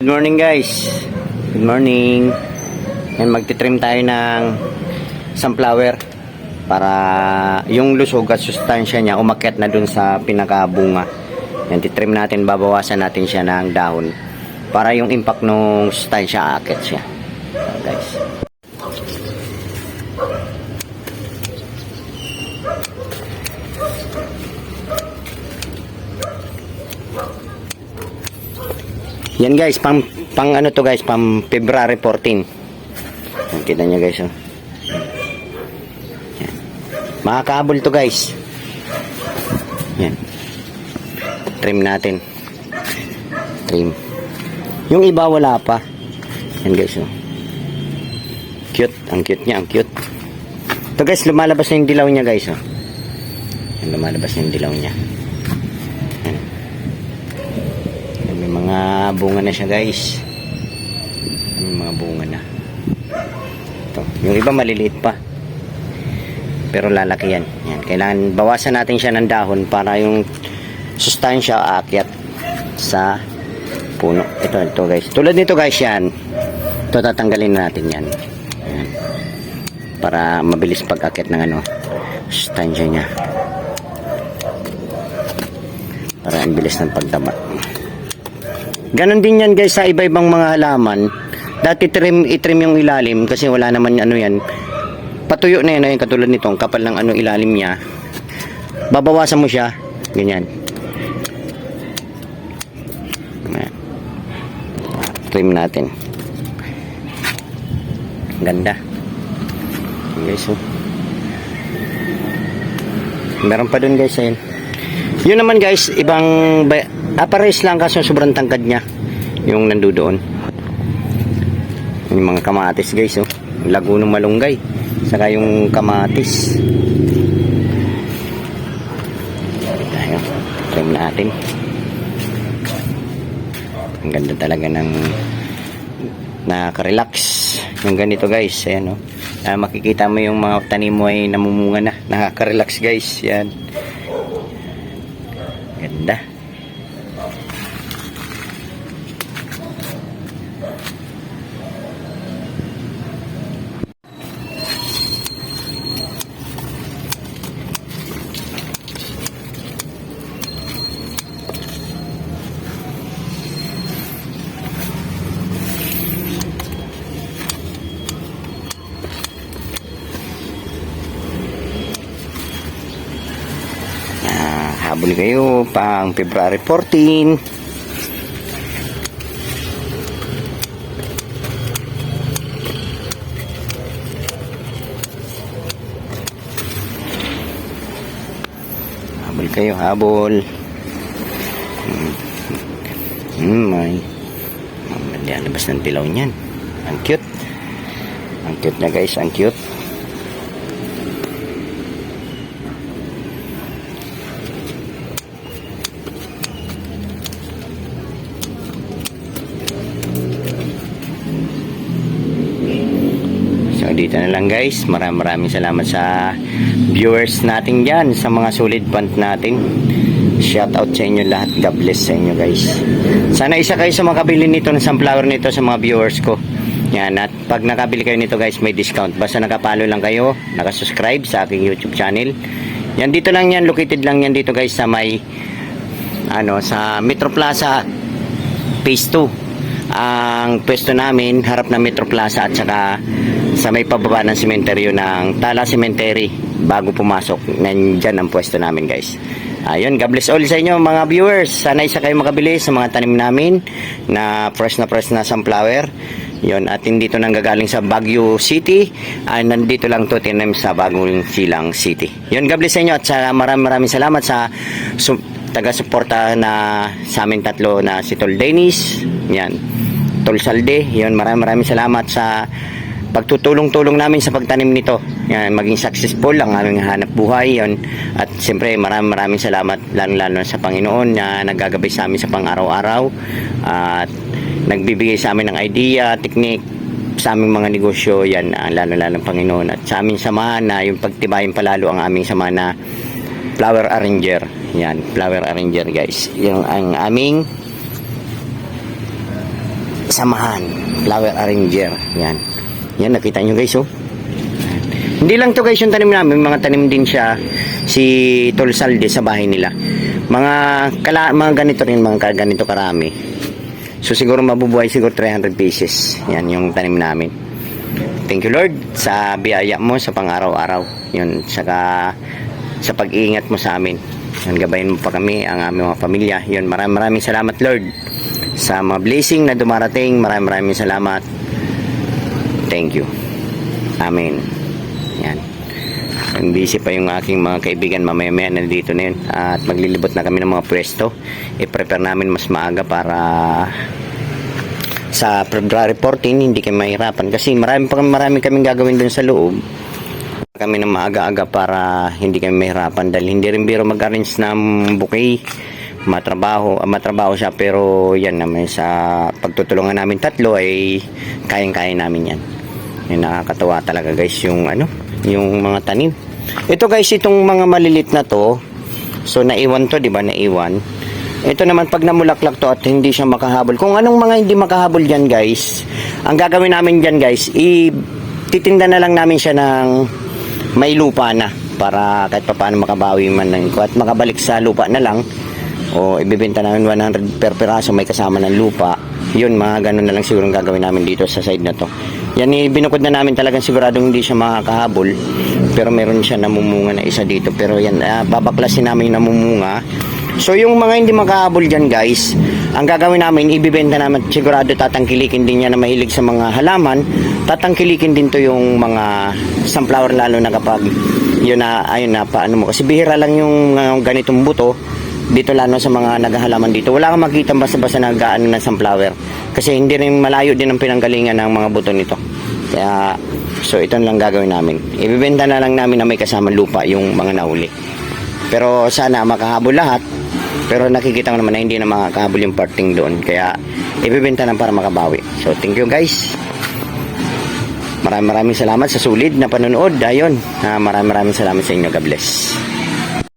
Good morning guys. Good morning. Yan magtitrim tayo ng sunflower para yung lusog at sustansya niya umakyat na dun sa pinakabunga. Yan titrim natin, babawasan natin siya ng dahon para yung impact ng sustansya aakyat siya. Yan, guys. Yan guys, pang, pang ano to guys, pang February 14. Yan, kita nyo guys. Oh. Yan. Makakahabol to guys. Yan. Trim natin. Trim. Yung iba wala pa. Yan guys. Oh. Cute. Ang cute niya. Ang cute. Ito guys, lumalabas na yung dilaw niya guys. Oh. Yan, lumalabas na yung dilaw niya. Yan. Yan, May mga bunga na siya guys. May mga bunga na. Ito. Yung iba maliliit pa. Pero lalaki yan. yan. Kailangan bawasan natin siya ng dahon para yung sustansya aakyat sa puno. Ito, ito guys. Tulad nito guys yan. Ito tatanggalin natin yan. Yan. Para mabilis pag-akyat ng ano, sustansya niya. Para ang bilis ng pagtaba. Ganon din yan guys sa iba-ibang mga halaman. Dati trim, itrim yung ilalim kasi wala naman ano yan. Patuyo na yan, ayun, katulad nito, ang kapal ng ano ilalim niya. Babawasan mo siya, ganyan. Trim natin. Ganda. Guys, oh. Meron pa dun guys, ayun. Yun naman guys, ibang ba- apares lang kaso sobrang tangkad niya yung nandoon. Yung mga kamatis guys, oh. Lago ng malunggay. Saka yung kamatis. Tayo. Trim natin. Ang ganda talaga ng nakaka-relax. Yung ganito guys, ayan oh. Ah, makikita mo yung mga tanim mo ay namumunga na. Nakaka-relax guys, yan. Habol kayo pang February 14. Habol kayo, habol. Hmm, hmm may. Ang labas ng tilaw niyan. Ang cute. Ang cute na guys, ang cute. Dito na lang guys. Maraming maraming salamat sa viewers natin dyan. Sa mga solid pant natin. Shout out sa inyo lahat. God bless sa inyo guys. Sana isa kayo sa makabili nito ng sunflower nito sa mga viewers ko. Yan. At pag nakabili kayo nito guys may discount. Basta nakapalo lang kayo. Nakasubscribe sa aking YouTube channel. Yan dito lang yan. Located lang yan dito guys sa may ano sa Metro Plaza Phase 2 ang pwesto namin harap ng Metro Plaza at saka sa may pababa ng sementeryo ng Tala Cemetery bago pumasok. Nandyan ang pwesto namin guys. Ayun God bless all sa inyo mga viewers. Sana isa kayo makabili sa mga tanim namin na fresh na fresh na sunflower. Yun at hindi to nang gagaling sa Baguio City. Ay nandito lang to tinanim sa Bagong Silang City. Yun God bless sa inyo at sa maraming maraming salamat sa su- taga-suporta na sa amin tatlo na si Tol Dennis. Yan. Tol Salde yun maraming maraming salamat sa pagtutulong-tulong namin sa pagtanim nito yan, maging successful ang aming hanap buhay yun. at siyempre maraming maraming salamat lalo-lalo sa Panginoon na naggagabay sa amin sa pang-araw-araw at nagbibigay sa amin ng idea, technique sa aming mga negosyo yan lalo-lalo ng Panginoon at sa aming samahan na yung pagtibayin palalo ang aming samahan na flower arranger yan flower arranger guys yung ang aming samahan. Flower arranger. Yan. Yan, nakita nyo guys, oh. Hindi lang to guys yung tanim namin, mga tanim din siya si Tol Salde sa bahay nila. Mga kala, mga ganito rin, mga ganito karami. So siguro mabubuhay siguro 300 pieces. Yan yung tanim namin. Thank you Lord sa biyaya mo sa pang-araw-araw. Yun, saka sa pag-iingat mo sa amin. Yun, gabayin mo pa kami, ang aming mga pamilya. Yun, maraming maraming salamat Lord sa mga blessing na dumarating. Maraming maraming salamat. Thank you. Amen. Yan. Ang busy pa yung aking mga kaibigan mamaya-maya nandito na yun. At maglilibot na kami ng mga pwesto. I-prepare namin mas maaga para sa February 14 hindi kami mahirapan kasi marami pa marami kaming gagawin dun sa loob kami na maaga-aga para hindi kami mahirapan dahil hindi rin biro mag-arrange ng bouquet matrabaho ah, matrabaho siya pero yan naman sa pagtutulungan namin tatlo ay kayang-kaya namin yan yung nakakatawa talaga guys yung ano yung mga tanim. Ito guys itong mga malilit na to so naiwan to di ba? Naiwan. Ito naman pag namulaklak to at hindi siya makahabol. Kung anong mga hindi makahabol diyan, guys, ang gagawin namin diyan, guys, i titinda na lang namin siya ng may lupa na para kahit papaano makabawi man ng at makabalik sa lupa na lang. O ibibenta namin 100 per piraso may kasama ng lupa. Yun mga ganun na lang siguro ang gagawin namin dito sa side na to yan eh, binukod na namin talagang siguradong hindi siya makakahabol. Pero meron siya namumunga na isa dito. Pero yan ah, babaklasin namin yung namumunga. So yung mga hindi makahabol dyan guys, ang gagawin namin, ibibenta namin, sigurado tatangkilikin din niya na mahilig sa mga halaman, tatangkilikin din to yung mga sunflower lalo na kapag yun na, ayun na, paano mo, kasi bihira lang yung uh, ganitong buto, dito lalo sa mga naghahalaman dito. Wala kang makita basta-basta nag-ano ng sunflower. Kasi hindi rin malayo din ang pinanggalingan ng mga buto nito. Kaya, so ito lang gagawin namin. Ibibenta na lang namin na may kasama lupa yung mga nahuli. Pero sana makahabol lahat. Pero nakikita ko naman na hindi na makakahabol yung parting doon. Kaya ibibenta na para makabawi. So thank you guys. Maraming maraming salamat sa sulit na panonood. Ayun, ah, maraming maraming salamat sa inyo. God bless.